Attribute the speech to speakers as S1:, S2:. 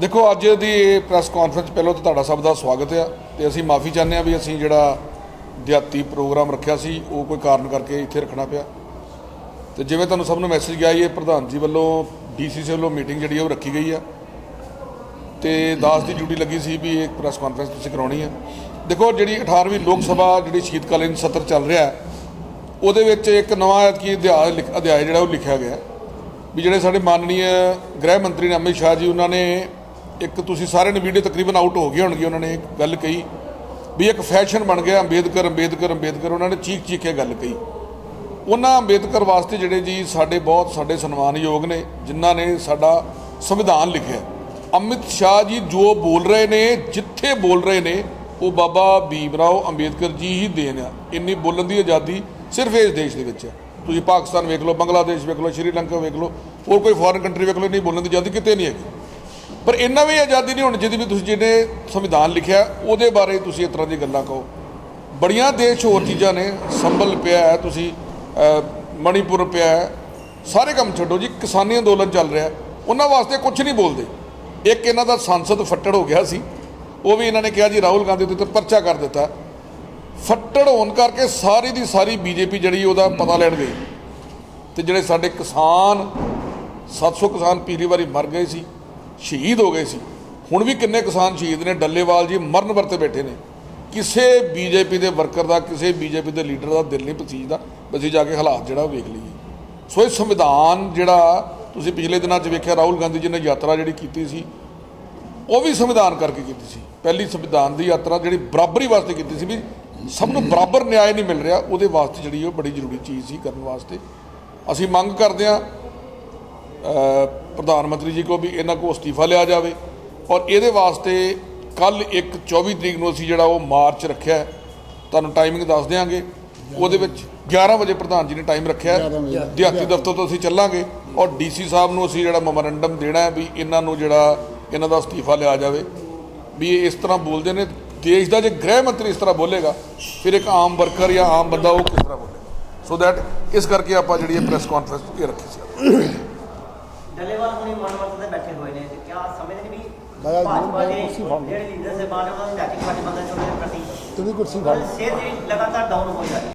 S1: ਦੇਖੋ, ਅੱਜ ਦੀ ਇਹ ਪ੍ਰੈਸ ਕਾਨਫਰੰਸ ਪਹਿਲਾਂ ਤਾਂ ਤੁਹਾਡਾ ਸਭ ਦਾ ਸਵਾਗਤ ਹੈ ਤੇ ਅਸੀਂ ਮਾਫੀ ਚਾਹੁੰਦੇ ਹਾਂ ਵੀ ਅਸੀਂ ਜਿਹੜਾ ਦਿਹਾਤੀ ਪ੍ਰੋਗਰਾਮ ਰੱਖਿਆ ਸੀ, ਉਹ ਕੋਈ ਕਾਰਨ ਕਰਕੇ ਇੱਥੇ ਰੱਖਣਾ ਪਿਆ। ਤੇ ਜਿਵੇਂ ਤੁਹਾਨੂੰ ਸਭ ਨੂੰ ਮੈਸੇਜ ਗਿਆ ਇਹ ਪ੍ਰਧਾਨ ਜੀ ਵੱਲੋਂ ਡੀਸੀਸੀ ਵੱਲੋਂ ਮੀਟਿੰਗ ਜਿਹੜੀ ਆ, ਉਹ ਰੱਖੀ ਗਈ ਆ। ਤੇ ਦਾਸ ਦੀ ਡਿਊਟੀ ਲੱਗੀ ਸੀ ਵੀ ਇੱਕ ਪ੍ਰੈਸ ਕਾਨਫਰੰਸ ਤੁਸੀਂ ਕਰਾਉਣੀ ਹੈ ਦੇਖੋ, ਜਿਹੜੀ 18ਵੀਂ ਲੋਕ ਸਭਾ ਜਿਹੜੀ ਸ਼ੀਤਕਾਲੀਨ ਸਤਰ ਚੱਲ ਰਿਹਾ, ਉਹਦੇ ਵਿੱਚ ਇੱਕ ਨਵਾਂ ਕੀ ਅਧਿਆਇ ਲਿਖ- ਅਧਿਆਇ ਜਿਹੜਾ ਉਹ ਲਿਖਿਆ ਗਿਆ। ਵੀ ਜਿਹੜੇ ਸਾਡੇ ਮਾਨਨੀय ਗ੍ਰਹਿ ਮੰਤਰੀ ਨੇ ਅਮਿਤ ਸ਼ਾਹ ਜੀ, ਉਹਨਾਂ ਨੇ ਇੱਕ ਤੁਸੀਂ ਸਾਰਿਆਂ ਨੇ ਵੀਡੀਓ ਤਕਰੀਬਨ ਆਊਟ ਹੋ ਗਏ ਹੋਣਗੇ ਉਹਨਾਂ ਨੇ ਇੱਕ ਗੱਲ ਕਹੀ ਵੀ ਇੱਕ ਫੈਸ਼ਨ ਬਣ ਗਿਆ, ਅੰਬੇਦਕਰ ਅੰਬੇਦਕਰ ਅੰਬੇਦਕਰ, ਉਹਨਾਂ ਨੇ ਚੀਖ ਚੀਖ ਕੇ ਗੱਲ ਕਹੀ। ਉਹਨਾਂ ਅੰਬੇਦਕਰ ਵਾਸਤੇ ਜਿਹੜੇ ਜੀ ਸਾਡੇ ਬਹੁਤ ਸਾਡੇ ਸਨਮਾਨਯੋਗ ਨੇ, ਜਿਨ੍ਹਾਂ ਨੇ ਸਾਡਾ ਸੰਵਿਧਾਨ ਲਿਖਿਆ। ਅਮਿਤ ਸ਼ਾਹ ਜੀ ਜੋ ਬੋਲ ਰਹੇ ਨੇ, ਜਿੱਥੇ ਬੋਲ ਰਹੇ ਨੇ, ਉਹ ਬਾਬਾ ਭੀਮਰਾਓ ਅੰਬੇਦਕਰ ਜੀ ਹੀ ਦੇਣ ਆ। ਇੰਨੀ ਬੋਲਣ ਦੀ ਆਜ਼ਾਦੀ ਸਿਰਫ ਇਸ ਦੇਸ਼ ਦੇ ਵਿੱਚ ਹੈ ਤੁਸੀਂ ਪਾਕਿਸਤਾਨ ਵੇਖ ਲਓ, ਬੰਗਲਾਦੇਸ਼ ਵੇਖ ਲਓ, ਸ਼੍ਰੀਲੰਕਾ ਵੇਖ ਲਓ, ਹੋਰ ਕੋਈ ਫੋਰਨ ਕੰਟਰੀ ਵੇਖ ਲਓ ਨਹੀਂ ਬੋਲਣ ਦੀ ਆਜ਼ਾਦੀ ਕਿਤੇ ਨਹੀਂ ਹੈਗੀ। ਪਰ ਇੰਨਾ ਵੀ ਆਜ਼ਾਦੀ ਨਹੀਂ ਹੋਣੀ ਜਿਹਦੀ ਵੀ ਤੁਸੀਂ ਜਿਹਨੇ ਸੰਵਿਧਾਨ ਲਿਖਿਆ, ਉਹਦੇ ਬਾਰੇ ਤੁਸੀਂ ਇਸ ਤਰ੍ਹਾਂ ਦੀ ਗੱਲਾਂ ਕਹੋ। ਬੜੀਆਂ ਦੇਸ਼ ਹੋਰ ਚੀਜ਼ਾਂ ਨੇ, ਸੰਭਲ ਪਿਆ ਹੈ, ਤੁਸੀਂ ਮਣੀਪੁਰ ਪਿਆ ਹੈ, ਸਾਰੇ ਕੰਮ ਛੱਡੋ ਜੀ, ਕਿਸਾਨੀ ਅੰਦੋਲਨ ਚੱਲ ਰਿਹਾ ਉਹਨਾਂ ਵਾਸਤੇ ਕੁਝ ਨਹੀਂ ਬੋਲਦੇ। ਇੱਕ ਇਹਨਾਂ ਦਾ ਸੰਸਦ ਫੱਟੜ ਹੋ ਗਿਆ ਸੀ, ਉਹ ਵੀ ਇਹਨਾਂ ਨੇ ਕਿਹਾ ਜੀ, ਰਾਹੁਲ ਗਾਂਧੀ ਦੇ ਉੱਤੇ ਪਰਚਾ ਕਰ ਦਿੱਤਾ। ਫੱਟੜ ਹੋਣ ਕਰਕੇ ਸਾਰੀ ਦੀ ਸਾਰੀ ਬੀਜੇਪੀ ਜਿਹੜੀ ਉਹਦਾ ਪਤਾ ਲੈਣ ਗਈ। ਤੇ ਜਿਹੜੇ ਸਾਡੇ ਕਿਸਾਨ 700 ਕਿਸਾਨ ਪੀਲੀ ਵਾਰੀ ਮਰ ਗਏ ਸੀ। ਸ਼ਹੀਦ ਹੋ ਗਏ ਸੀ। ਹੁਣ ਵੀ ਕਿੰਨੇ ਕਿਸਾਨ ਸ਼ਹੀਦ ਨੇ? ਡੱਲੇਵਾਲ ਜੀ ਮਰਨ ਵਰਤੇ ਬੈਠੇ ਨੇ। ਕਿਸੇ ਬੀਜੇਪੀ ਦੇ ਵਰਕਰ ਦਾ, ਕਿਸੇ ਬੀਜੇਪੀ ਦੇ ਲੀਡਰ ਦਾ ਦਿਲ ਨਹੀਂ ਪਸੀਜਦਾ ਅਸੀਂ ਜਾ ਕੇ ਹਾਲਾਤ ਜਿਹੜਾ ਉਹ ਵੇਖ ਲਈਏ। ਸੋ ਇਹ ਸੰਵਿਧਾਨ ਜਿਹੜਾ ਤੁਸੀਂ ਪਿਛਲੇ ਦਿਨਾਂ 'ਚ ਵੇਖਿਆ, ਰਾਹੁਲ ਗਾਂਧੀ ਜੀ ਨੇ ਯਾਤਰਾ ਜਿਹੜੀ ਕੀਤੀ ਸੀ, ਉਹ ਵੀ ਸੰਵਿਧਾਨ ਕਰਕੇ ਕੀਤੀ ਸੀ। ਪਹਿਲੀ ਸੰਵਿਧਾਨ ਦੀ ਯਾਤਰਾ ਜਿਹੜੀ ਬਰਾਬਰੀ ਵਾਸਤੇ ਕੀਤੀ ਸੀ ਵੀ ਸਭ ਨੂੰ ਬਰਾਬਰ ਨਿਆਂ ਨਹੀਂ ਮਿਲ ਰਿਹਾ, ਉਹਦੇ ਵਾਸਤੇ ਜਿਹੜੀ ਉਹ ਬੜੀ ਜ਼ਰੂਰੀ ਚੀਜ਼ ਸੀ ਕਰਨ ਵਾਸਤੇ। ਅਸੀਂ ਮੰਗ ਕਰਦੇ ਹਾਂ ਪ੍ਰਧਾਨ ਮੰਤਰੀ ਜੀ ਕੋ ਵੀ ਇਹਨਾਂ ਕੋ ਅਸਤੀਫਾ ਲਿਆ ਜਾਵੇ ਔਰ ਇਹਦੇ ਵਾਸਤੇ ਕੱਲ ਇੱਕ 24 ਤਰੀਕ ਨੂੰ ਅਸੀਂ ਜਿਹੜਾ ਉਹ ਮਾਰਚ ਰੱਖਿਆ ਹੈ। ਤੁਹਾਨੂੰ ਟਾਈਮਿੰਗ ਦੱਸ ਦਿਆਂਗੇ ਉਹਦੇ ਵਿੱਚ 11 ਵਜੇ ਪ੍ਰਧਾਨ ਜੀ ਨੇ ਟਾਈਮ ਰੱਖਿਆ। ਦਿਹਾਤੀ ਦਫ਼ਤਰ ਤੋਂ ਅਸੀਂ ਚੱਲਾਂਗੇ ਔਰ ਡੀਸੀ ਸਾਹਿਬ ਨੂੰ ਅਸੀਂ ਜਿਹੜਾ ਮੈਮੋਰੰਡਮ ਦੇਣਾ ਹੈ ਵੀ ਇਹਨਾਂ ਨੂੰ ਜਿਹੜਾ ਇਹਨਾਂ ਦਾ ਅਸਤੀਫਾ ਲਿਆ ਜਾਵੇ ਵੀ ਇਹ ਇਸ ਤਰ੍ਹਾਂ ਬੋਲਦੇ ਨੇ ਦੇਸ਼ ਦਾ ਜੇ ਗ੍ਰਹਿ ਮੰਤਰੀ ਇਸ ਤਰ੍ਹਾਂ ਬੋਲੇਗਾ ਫਿਰ ਇੱਕ ਆਮ ਵਰਕਰ ਜਾਂ ਆਮ ਬੰਦਾ ਉਹ ਕਿਸ ਤਰ੍ਹਾਂ ਬੋਲੇਗਾ ਸੋ ਦੈਟ ਇਸ ਕਰਕੇ ਆਪਾਂ ਜਿਹੜੀ ਇਹ ਪ੍ਰੈਸ ਕਾਨਫਰੰਸ ਇਹ ਰੱਖੀ ਸੀ
S2: ਡੱਲੇਵਾਲ ਹੁਣੀ ਮਨਮਰਤ ਤੇ ਬੈਠੇ ਹੋਏ ਨੇ ਤੇ ਕਿਆ ਸਮਝਦੇ ਨਹੀਂ ਵੀ
S3: ਮੈਂ
S2: ਭਾਜਪਾ ਦੇ
S3: ਕੁਰਸੀ ਫੜ ਲਈ।
S2: ਜਿਹੜੇ ਲੀਡਰ ਸਾਹਿਬਾਨ ਨੇ ਉਹਨਾਂ ਨੂੰ ਪਾਰਟੀ ਬੰਦਾ ਚੁਣਨ ਦੇ ਪ੍ਰਤੀ
S3: ਤੂੰ ਵੀ ਕੁਰਸੀ ਫੜ
S2: ਸਿਹਤ ਜਿਹੜੀ ਲਗਾਤਾਰ ਡਾਊਨ ਹੋ ਜਾ ਰਹੀ